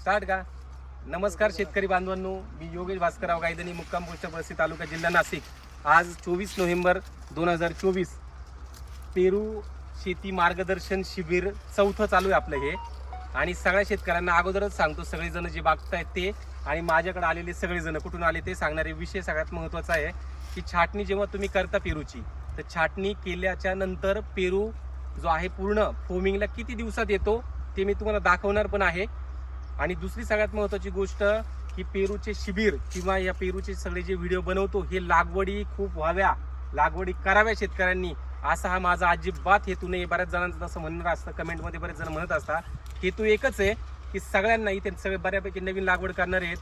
Start का? नमस्कार शेतकरी बांधवांनो मी योगेश भास्करराव गायदनी मुक्काम पोस्ट बस्ती तालुका जिल्हा नाशिक. आज चोवीस नोव्हेंबर दोन हजार चोवीस. पेरू शेती मार्गदर्शन शिबिर चौथं चालू आहे आपलं हे. आणि सगळ्या शेतकऱ्यांना अगोदरच सांगतो सगळेजण जे बघतायत ते आणि माझ्याकडे आलेले सगळेजण कुठून आले ते सांगणारे विषय सगळ्यात महत्त्वाचा आहे की छाटणी जेव्हा तुम्ही करता पेरूची तर छाटणी केल्याच्यानंतर पेरू जो आहे पूर्ण फोमिंगला किती दिवसात येतो ते मी तुम्हाला दाखवणार पण आहे. आणि दुसरी सगळ्यात महत्त्वाची गोष्ट की पेरूचे शिबिर किंवा या पेरूचे सगळे जे व्हिडिओ बनवतो हे लागवडी खूप व्हाव्या लागवडी कराव्या शेतकऱ्यांनी असा हा माझा अजिबात हेतू नाही. बऱ्याच जणांचं तसं म्हणणं असतं कमेंटमध्ये बरेच जण म्हणत असतात. हेतू एकच आहे की सगळ्यांना इथे सगळे बऱ्यापैकी नवीन लागवड करणार आहेत.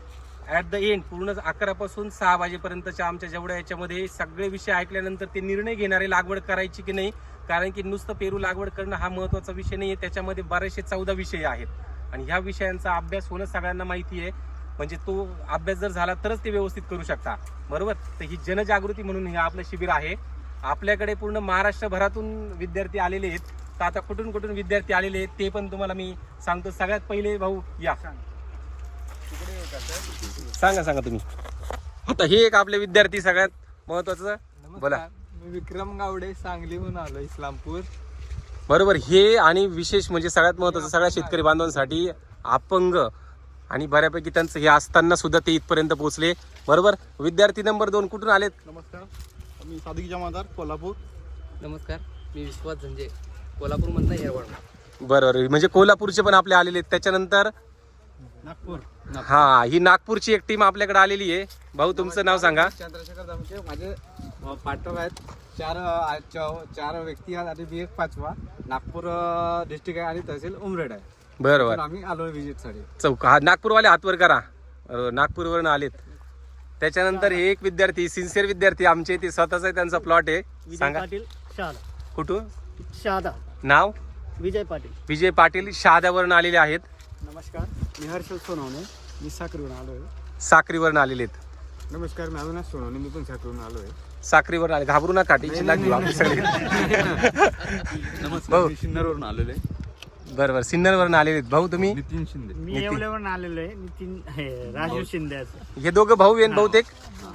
ॲट द एंड पूर्ण अकरापासून सहा वाजेपर्यंतच्या आमच्या जेवढ्या याच्यामध्ये सगळे विषय ऐकल्यानंतर ते निर्णय घेणारे लागवड करायची की नाही? कारण की नुसतं पेरू लागवड करणं हा महत्त्वाचा विषय नाही आहे त्याच्यामध्ये बरेचसे चौदा विषय आहेत. आणि ह्या विषयांचा अभ्यास होणं सगळ्यांना माहिती आहे. म्हणजे तो अभ्यास जर झाला तरच ते व्यवस्थित करू शकता. बरोबर? तर ही जनजागृती म्हणून हे आपलं शिबिर आहे. आपल्याकडे पूर्ण महाराष्ट्रभरातून विद्यार्थी आलेले आहेत. तर आता कुठून कुठून विद्यार्थी आलेले आहेत ते पण तुम्हाला मी सांगतो. सगळ्यात पहिले भाऊ या. सांगा सांगा तुम्ही. आता हे एक आपले विद्यार्थी सगळ्यात महत्वाचं बोला. मी विक्रम गावडे सांगलीहून आलो इस्लामपूर. बरोबर हे आणि विशेष म्हणजे सगळ्यात महत्वाचं सगळ्या शेतकरी बांधवांसाठी अपंग आणि बऱ्यापैकी त्यांचं हे असताना सुद्धा ते इथपर्यंत पोहोचले. बरोबर? विद्यार्थी नंबर दोन कुठून आलेत? नमस्कार. मी सादिक जमादार कोल्हापूर. नमस्कार. मी विश्वास झंजे कोल्हापूरमधनं हेरवड बरोबर. म्हणजे कोल्हापूरचे पण आपले आलेले आहेत. त्याच्यानंतर? नागपूर. हा ही नागपूरची एक टीम आपल्याकडे आलेली आहे. भाऊ तुमचं नाव सांगा. चंद्रशेखर दामचे माझे पार्टनर आहेत. चार चार व्यक्ती आहेत आणि मी एक पाचवा. नागपूर डिस्ट्रिक्ट आहे आणि तहसील उमरेड आहे. बरोबर. आम्ही आलो व्हिजिटसाठी चौक. हा नागपूरवाले हातवर करा. नागपूरवरून आलेत. त्याच्यानंतर हे एक विद्यार्थी सिन्सिअर विद्यार्थी आमचे ते स्वतःचा आहे, त्यांचा प्लॉट आहे. सांगा. पाटील शहादा. कुठून? शहादा. नाव? विजय पाटील. विजय पाटील शहाद्यावरून आलेले आहेत. नमस्कार. मी हर्षल सोनवणे. मी साखरीवरून आलो आहे साक्रीवरून आलेले आहेत. नमस्कार मी अविनाश सोनवणे मी पण साखरीवरून आलो आहे साक्रीवर आले. घाबरू नका टेन्शन लागली सगळी. नमस्कार भाऊ. मी सिन्नरवरून आलेलो आहे. बरं बरं सिन्नरवरून आलेले आहेत. भाऊ तुम्ही? नितीन शिंदे. मी नितीन. येवल्यावरून आलेलो आहे. नितीन हे राजीव शिंदेचं हे दोघं भाऊ आहेत बहुतेक?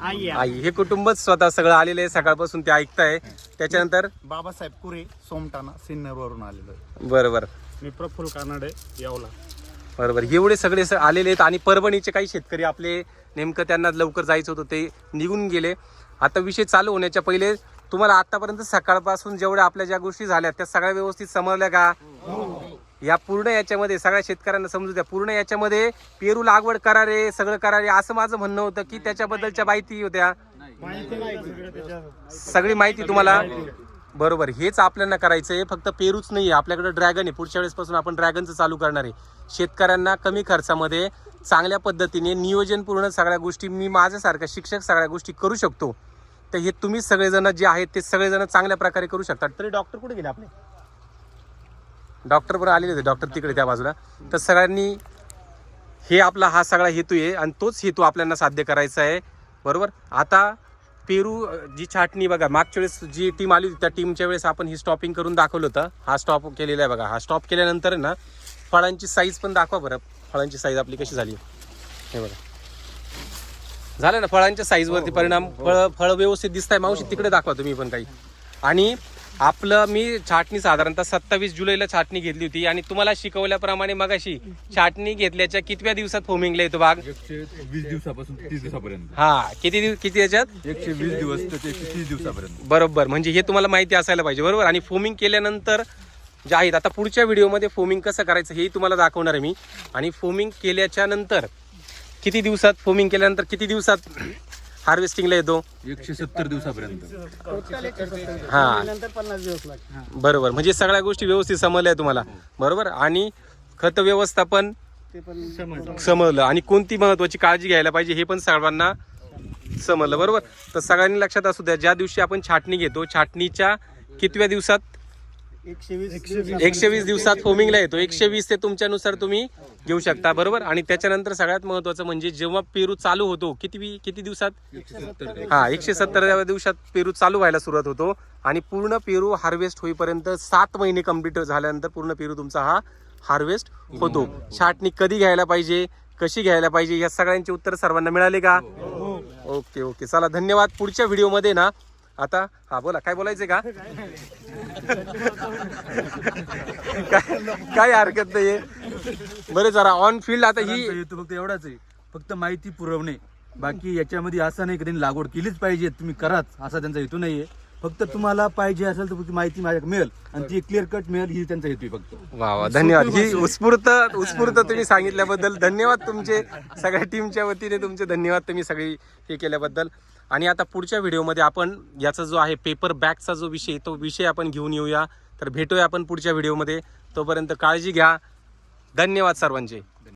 आई आहे. आई हे कुटुंबच स्वतः सगळं आलेले आहे सकाळपासून ते ऐकताय. त्याच्यानंतर? बाबासाहेब कुरे सोमटाणा सिन्नरवरून आलेलो आहे. बरं बरं मी प्रफुल्ल कानाडे येवला. बरोबर. एवढे सगळे स- आलेले आहेत आणि परभणीचे काही शेतकरी आपले नेमकं त्यांना लवकर जायचं होतं ते निघून गेले. आता विषय चालू होण्याच्या पहिले तुम्हाला आतापर्यंत सकाळपासून जेवढ्या आपल्या ज्या गोष्टी झाल्या त्या सगळ्या व्यवस्थित समजल्या का? या पूर्ण याच्यामध्ये सगळ्या शेतकऱ्यांना समजू द्या पूर्ण याच्यामध्ये पेरू लागवड करा रे सगळं करा रे असं माझं म्हणणं होतं की त्याच्याबद्दलच्या माहिती होत्या. सगळी माहिती तुम्हाला? बरोबर हेच आपल्याला करायचं आहे फक्त पेरूच नाही आहे आपल्याकडे ड्रॅगन आहे. पुढच्या वेळेसपासून आपण ड्रॅगनचं चालू करणार आहे. शेतकऱ्यांना कमी खर्चामध्ये चांगल्या पद्धतीने नियोजनपूर्ण सगळ्या गोष्टी मी माझ्यासारखा शिक्षक सगळ्या गोष्टी करू शकतो. तर हे तुम्ही सगळेजण जे आहेत ते सगळेजण चांगल्या प्रकारे करू शकतात. तरी डॉक्टर कुठे गेले आपले? डॉक्टर पण आलेले होते. डॉक्टर तिकडे त्या बाजूला. तर सगळ्यांनी हे आपला हा सगळा हेतू आहे आणि तोच हेतू आपल्याला साध्य करायचा आहे. बरोबर? आता पेरू जी छाटणी बघा मागच्या वेळेस जी टीम आली होती त्या टीमच्या वेळेस आपण ही स्टॉपिंग करून दाखवलं होतं. हा स्टॉप केलेला आहे बघा. हा स्टॉप केल्यानंतर ना फळांची साईज पण दाखवा बरं. फळांची साईज आपली कशी झाली? हे बघा. झालं ना फळांच्या साईजवरती परिणाम. फळ फळ व्यवस्थित दिसत आहे मावशी तिकडे दाखवा तुम्ही पण काही. आणि आपलं मी छाटणी साधारणतः सत्तावीस जुलैला छाटणी घेतली होती आणि तुम्हाला शिकवल्याप्रमाणे मगाशी छाटणी घेतल्याच्या कितव्या दिवसात फोमिंगला येतो बाग एकशे वीस दिवसापासून तीस दिवसापर्यंत. हा किती दिव- किती याच्यात? एकशे वीस दिवस ते एकशे तीस दिवसापर्यंत. बरोबर म्हणजे हे तुम्हाला माहिती असायला पाहिजे बरोबर? आणि फोमिंग केल्यानंतर जे आहेत आता पुढच्या व्हिडिओमध्ये फोमिंग कसं करायचं हेही तुम्हाला दाखवणार आहे मी. आणि फोमिंग केल्याच्यानंतर किती दिवसात फोमिंग केल्यानंतर किती दिवसात? हार्वेस्टिंगला येतो. एकशे सत्तर दिवसापर्यंत. हा. नंतर पन्नास दिवस लागतात. बरोबर. म्हणजे सगळ्या गोष्टी व्यवस्थित समजल्या तुम्हाला. बरोबर? आणि खत व्यवस्थापन ते पण समजलं. आणि कोणती महत्वाची काळजी घ्यायला पाहिजे हे पण सर्वांना समजलं. बरोबर? तर सगळ्यांनी लक्षात असू द्या ज्या दिवशी आपण छाटणी घेतो छाटणीच्या कितव्या दिवसात? एकशे वीस एकशे वीस दिवसात फोमिंगला येतो. एकशे वीस ते तुमच्यानुसार तुम्ही घेऊ शकता. बरोबर? आणि त्याच्यानंतर सगळ्यात महत्वाचं म्हणजे जेव्हा पेरू चालू होतो किती किती दिवसात? हा एकशे सत्तर दिवसात पेरू चालू व्हायला सुरुवात होतो. आणि पूर्ण पेरू हार्वेस्ट होईपर्यंत सात महिने कंप्लीट झाल्यानंतर पूर्ण पेरू तुमचा हा हार्वेस्ट होतो. छाटणी कधी घ्यायला पाहिजे? कशी घ्यायला पाहिजे? या सगळ्यांचे उत्तर सर्वांना मिळाले का? Okay okay. चला धन्यवाद. पुढच्या व्हिडिओमध्ये ना आता हा बोला काय बोलायचं का? काय काय हरकत नाहीये. बरं जरा ऑन फील्ड आता ही हेतू फक्त एवढाच आहे. फक्त माहिती पुरवणे. बाकी याच्यामध्ये असं नाही की त्यांनी लागवड केलीच पाहिजे. तुम्ही कराच. असा त्यांचा हेतू नाहीये. फक्त तुम्हाला पाहिजे असेल तर माहिती माझ्या मिळेल. आणि ती क्लिअर कट मिळेल ही त्यांचा हेतू आहे फक्त. वा वा धन्यवाद. ही उत्स्फूर्त उत्स्फूर्त तुम्ही सांगितल्याबद्दल धन्यवाद तुमचे सगळ्या टीमच्या वतीने तुमचे धन्यवाद तुम्ही सगळी हे केल्याबद्दल. आणि आता पुढच्या व्हिडिओमध्ये आपण याचा जो आहे पेपर बॅगचा जो विषय तो विषय आपण घेऊन येऊया. तर भेटूया आपण पुढच्या व्हिडिओमध्ये. तोपर्यंत काळजी घ्या. धन्यवाद सर्वांचे.